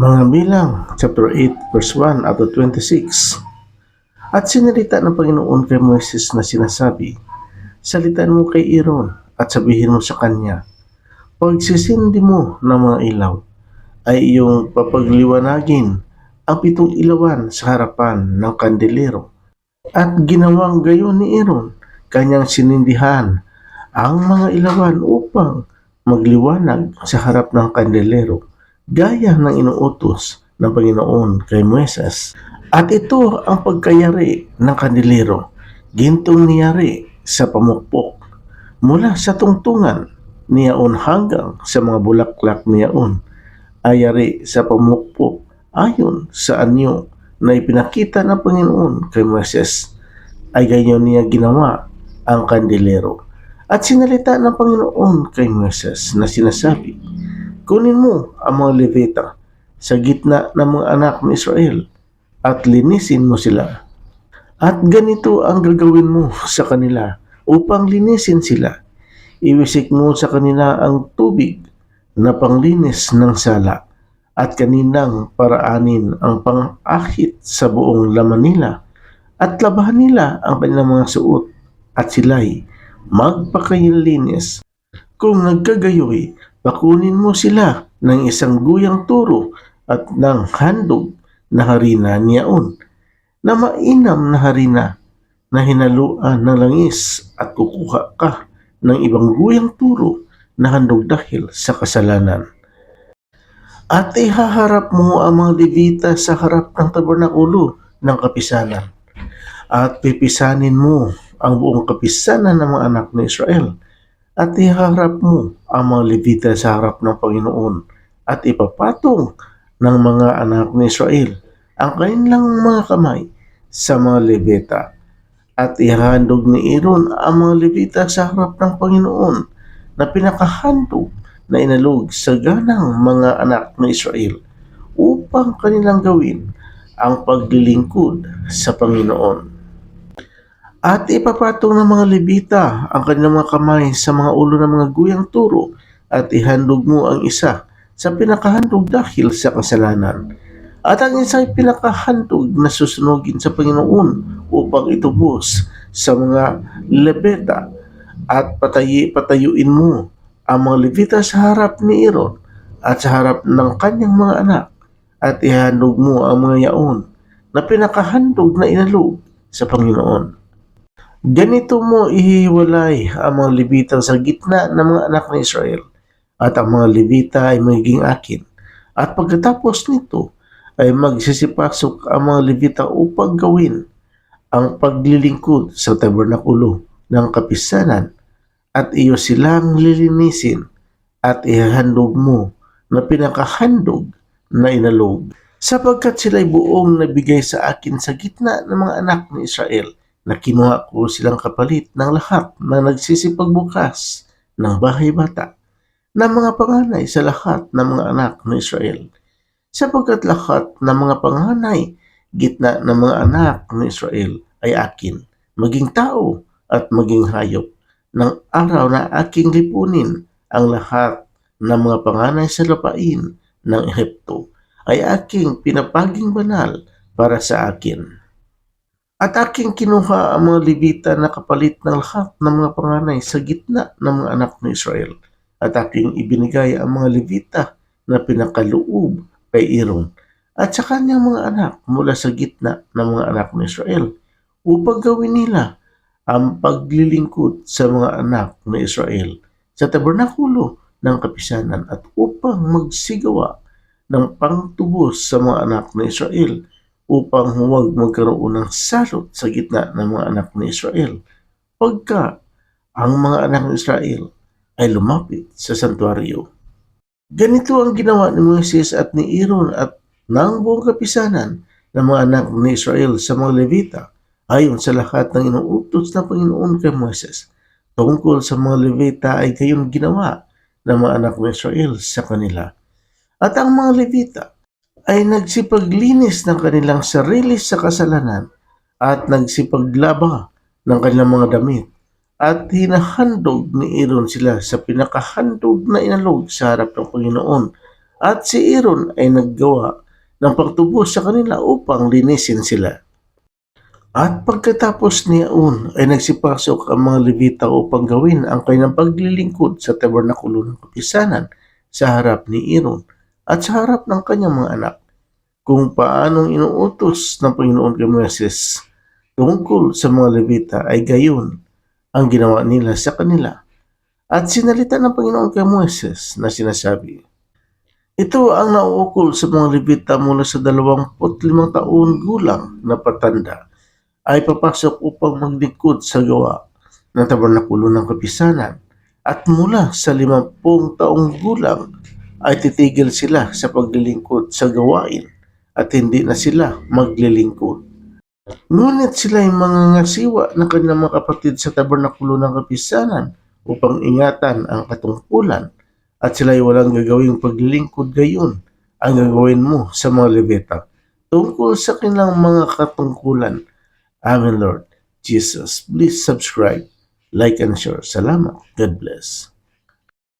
Mga bilang, chapter 8, verse 1 up to 26. At sinalita ng Panginoon kay Moises na sinasabi, Salitan mo kay Aaron at sabihin mo sa kanya, Pagsisindi mo ng mga ilaw, ay iyong papagliwanagin ang pitong ilawan sa harapan ng kandelero. At ginawang gayon ni Aaron, kanyang sinindihan ang mga ilawan upang magliwanag sa harap ng kandelero gaya ng inuutos ng Panginoon kay Moises. At ito ang pagkayari ng kandelero, gintong niyari sa pamukpok mula sa tungtungan niyaon hanggang sa mga bulaklak niyaon ayari sa pamukpok ayon sa anyo na ipinakita ng Panginoon kay Moises ay ganyan niya ginawa ang kandelero. At sinalita ng Panginoon kay Moises na sinasabi, Kunin mo ang mga Levita sa gitna ng mga anak ni Israel at linisin mo sila. At ganito ang gagawin mo sa kanila upang linisin sila. Iwisik mo sa kanila ang tubig na panglinis ng sala at kaninang paraanin ang pang-akit sa buong laman nila at labahan nila ang kanilang mga suot at sila'y magpakalinis. Kung nagkagayoy, pakunin mo sila ng isang guyang turo at ng handog na harina niyaon na mainam na harina na hinaluan ng langis at kukuha ka ng ibang guyang turo na handog dahil sa kasalanan. At ihaharap mo ang mga Levita sa harap ng tabernakulo ng kapisanan. At pipisanin mo ang buong kapisanan ng mga anak ni Israel. At ihaharap mo ang mga Levita sa harap ng Panginoon at ipapatong ng mga anak ni Israel ang kanilang mga kamay sa mga Levita. At ihahandog ni Aaron ang mga Levita sa harap ng Panginoon na pinakahandog na inalog sa ganang mga anak ng Israel upang kanilang gawin ang paglilingkod sa Panginoon. At ipapatong ng mga Levita ang kanilang mga kamay sa mga ulo ng mga guyang turo at ihandog mo ang isa sa pinakahandog dahil sa kasalanan. At ang isa pinakahandog na susunugin sa Panginoon upang itubos sa mga Levita at patayi, patayuin mo ang mga Levita sa harap ni Aaron at sa harap ng kanyang mga anak at ihandog mo ang mga yaon na pinakahandog na inalog sa Panginoon. Ganito mo ihiwalay ang mga Levita sa gitna ng mga anak ng Israel. At ang mga Levita ay magiging akin. At pagkatapos nito ay magsisipasok ang mga Levita upang gawin ang paglilingkod sa tabernakulo ng kapisanan. At iyo silang lilinisin at ihahandog mo na pinakahandog na inalog. Sapagkat sila'y buong nabigay sa akin sa gitna ng mga anak ni Israel na ko silang kapalit ng lahat na nagsisipagbukas ng bahay bata na mga panganay sa lahat ng mga anak ng Israel. Sapagkat lahat ng mga panganay gitna ng mga anak ng Israel ay akin, maging tao at maging hayop. Ng araw na aking lipunin ang lahat ng mga panganay sa lupain ng Ehipto ay aking pinapaging banal para sa akin. At aking kinuha ang mga Levita na kapalit ng lahat ng mga panganay sa gitna ng mga anak ng Israel. At aking ibinigay ang mga Levita na pinakaloob kay Aaron at sa kanyang mga anak mula sa gitna ng mga anak ng Israel upang gawin nila ang paglilingkod sa mga anak ng Israel sa tabernakulo ng kapisanan at upang magsigawa ng pangtubos sa mga anak ng Israel upang huwag magkaroon ng salot sa gitna ng mga anak ng Israel pagka ang mga anak ng Israel ay lumapit sa santuario. Ganito ang ginawa ni Moises at ni Aaron at ng buong kapisanan ng mga anak ni Israel sa mga Levita ayon sa lahat ng inuutos ng Panginoon kay Moises. Tungkol sa mga Levita ay gayon ginawa ng mga anak ng Israel sa kanila. At ang mga Levita ay nagsipaglinis ng kanilang sarili sa kasalanan at nagsipaglaba ng kanilang mga damit. At hinahandog ni Aaron sila sa pinakahandog na inalog sa harap ng Panginoon. At si Aaron ay naggawa ng pagtubo sa kanila upang linisin sila. At pagkatapos ni Aun ay nagsipasok ang mga Levita upang gawin ang kanyang paglilingkod sa tabernakulo ng kapisanan sa harap ni Aaron at sa harap ng kanyang mga anak kung paanong inuutos ng Panginoon kay Moises tungkol sa mga Levita ay gayon ang ginawa nila sa kanila. At sinalita ng Panginoon kay Moises na sinasabi, Ito ang nauukol sa mga Levita mula sa 25 taon gulang na patanda ay papasok upang maglingkod sa gawa ng tabernakulo ng kapisanan at mula sa 50 taong gulang ay titigil sila sa paglilingkod sa gawain at hindi na sila maglilingkod. Ngunit sila ay mga ngasiwa ng kanilang mga kapatid sa tabernakulo ng kapisanan upang ingatan ang katungkulan at sila ay walang gagawing paglilingkod gayon ang gagawin mo sa mga Levita tungkol sa kanilang mga katungkulan. Amen, Lord. Jesus, please subscribe, like, and share. Salamat. God bless.